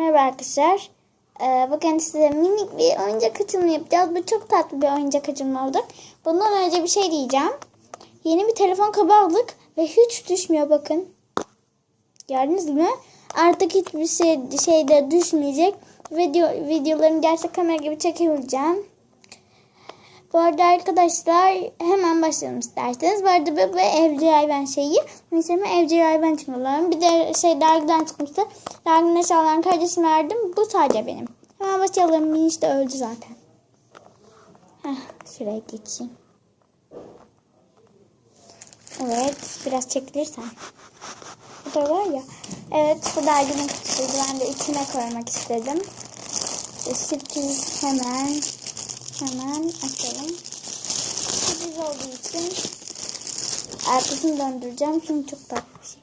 Merhaba arkadaşlar. Ee, bugün size minik bir oyuncak açılımı yapacağız. Bu çok tatlı bir oyuncak açılımı oldu. Bundan önce bir şey diyeceğim. Yeni bir telefon kabı aldık ve hiç düşmüyor bakın. Gördünüz mü? Artık hiçbir şey şeyde düşmeyecek. Video videolarımı gerçek kamera gibi çekebileceğim. Bu arada arkadaşlar hemen başlayalım isterseniz. Bu arada bu, bu evcil hayvan şeyi. Mesela evcil hayvan çıkmalarım. Bir de şey dergiden çıkmıştı. Derginin eşyalarını kardeşime verdim. Bu sadece benim. Hemen başlayalım. Miniş de öldü zaten. Heh, şuraya geçeyim. Evet. Biraz çekilirsen. Bu da var ya. Evet. Bu derginin kutusuydu. Ben de içine koymak istedim. İşte sürpriz hemen Hemen açalım. Sürpriz olduğu için arkasını döndüreceğim. Çünkü çok tatlı şey.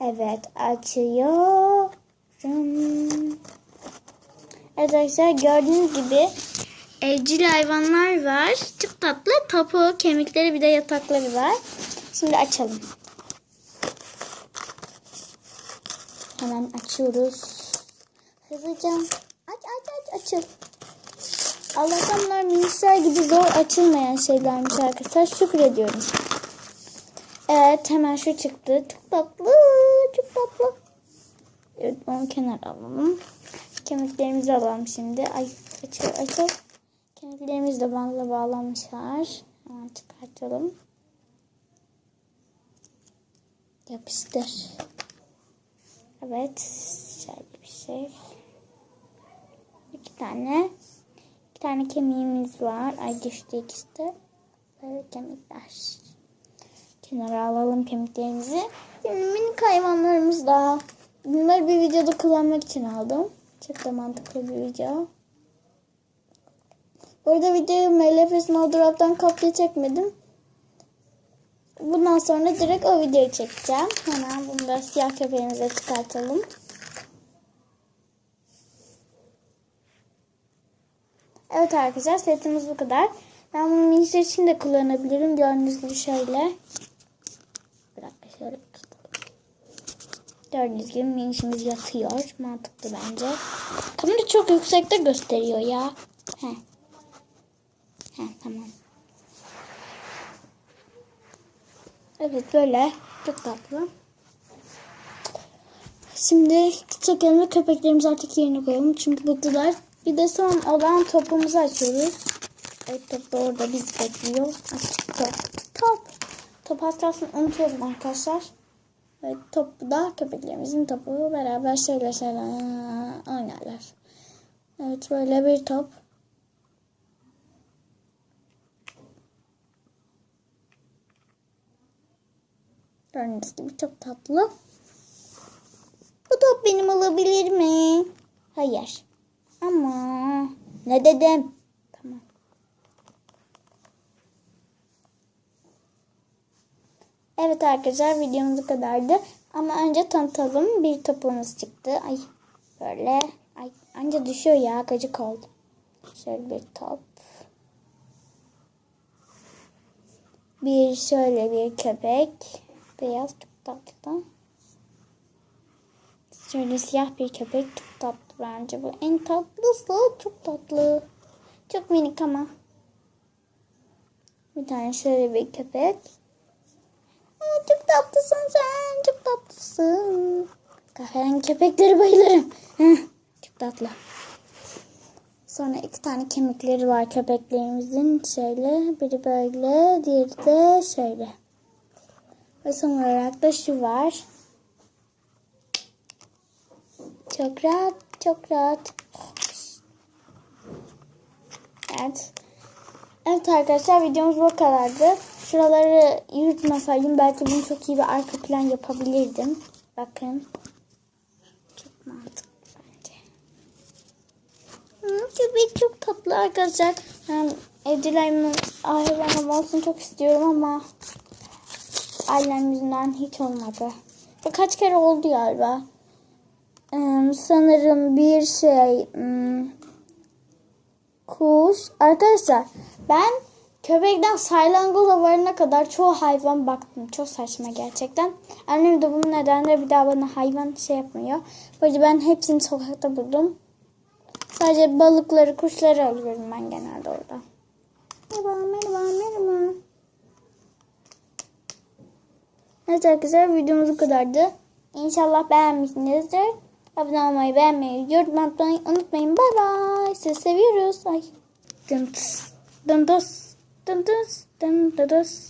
Evet açıyorum. Evet arkadaşlar gördüğünüz gibi evcil hayvanlar var. Çok tatlı. Topu, kemikleri bir de yatakları var. Şimdi açalım. Hemen açıyoruz. Hızlıca. Aç aç aç açıl. Allah'tan bunlar gibi zor açılmayan şeylermiş arkadaşlar. Şükrediyorum. Evet hemen şu çıktı. Çok tatlı. Çok tatlı. Evet onu kenara alalım. Kemiklerimizi alalım şimdi. Ay açıl açıl. Kemiklerimiz de bantla bağlanmışlar. Hemen çıkartalım. Yapıştır. Evet. Şöyle bir şey. İki tane bir tane kemiğimiz var. Ay düştü ikisi de. Böyle kemikler. Kenara alalım kemiklerimizi. Şimdi minik hayvanlarımız da. Bunları bir videoda kullanmak için aldım. Çok da mantıklı bir video. Burada videoyu MLF Small Drop'tan kopya çekmedim. Bundan sonra direkt o videoyu çekeceğim. Hemen bunu da siyah köpeğimize çıkartalım. Evet arkadaşlar setimiz bu kadar. Ben bunu minisler için de kullanabilirim. Gördüğünüz gibi şöyle. Bir şöyle. Gördüğünüz gibi minişimiz yatıyor. Mantıklı bence. Kamera çok yüksekte gösteriyor ya. Heh. Heh, tamam. Evet böyle. Çok tatlı. Şimdi çekelim ve köpeklerimizi artık yerine koyalım. Çünkü bıktılar. Bir de son olan topumuzu açıyoruz. Evet top da orada biz bekliyor. Top. Top. Top hatasını unutuyorum arkadaşlar. Evet top da köpeklerimizin topu beraber şöyle şöyle oynarlar. Evet böyle bir top. Gördüğünüz gibi çok tatlı. Bu top benim olabilir mi? Hayır. Ama ne dedim? Tamam. Evet arkadaşlar videomuz kadardı. Ama önce tanıtalım. Bir topumuz çıktı. Ay böyle. Ay anca düşüyor ya. Gıcık oldu. Şöyle bir top. Bir şöyle bir köpek. Beyaz çok tatlı. Şöyle siyah bir köpek çok bence bu. En tatlısı çok tatlı. Çok minik ama. Bir tane şöyle bir köpek. Aa, çok tatlısın sen. Çok tatlısın. Kahverengi köpekleri bayılırım. Çok tatlı. Sonra iki tane kemikleri var köpeklerimizin. Şöyle biri böyle diğeri de şöyle. Ve son olarak da şu var. Çok rahat, çok rahat. Evet. Evet arkadaşlar videomuz bu kadardı. Şuraları yırtmasaydım belki bunu çok iyi bir arka plan yapabilirdim. Bakın. Çok mantıklı bence. Hı, köpek çok tatlı arkadaşlar. Ben evcil hayvanım, hayvanım olsun çok istiyorum ama ailem yüzünden hiç olmadı. Kaç kere oldu galiba. Sanırım bir şey hmm, kuş. Arkadaşlar ben Köpekten saylangoza varana kadar çoğu hayvan baktım. Çok saçma gerçekten. Annem de bunun nedenle bir daha bana hayvan şey yapmıyor. Böyle ben hepsini sokakta buldum. Sadece balıkları, kuşları alıyorum ben genelde orada. Merhaba, merhaba, merhaba. Neyse arkadaşlar videomuz bu kadardı. İnşallah beğenmişsinizdir. Abone olmayı, beğenmeyi, yorum atmayı unutmayın. Bay bay. Sizi seviyoruz. Ay. Dıntıs. Dıntıs. Dıntıs. Dıntıs.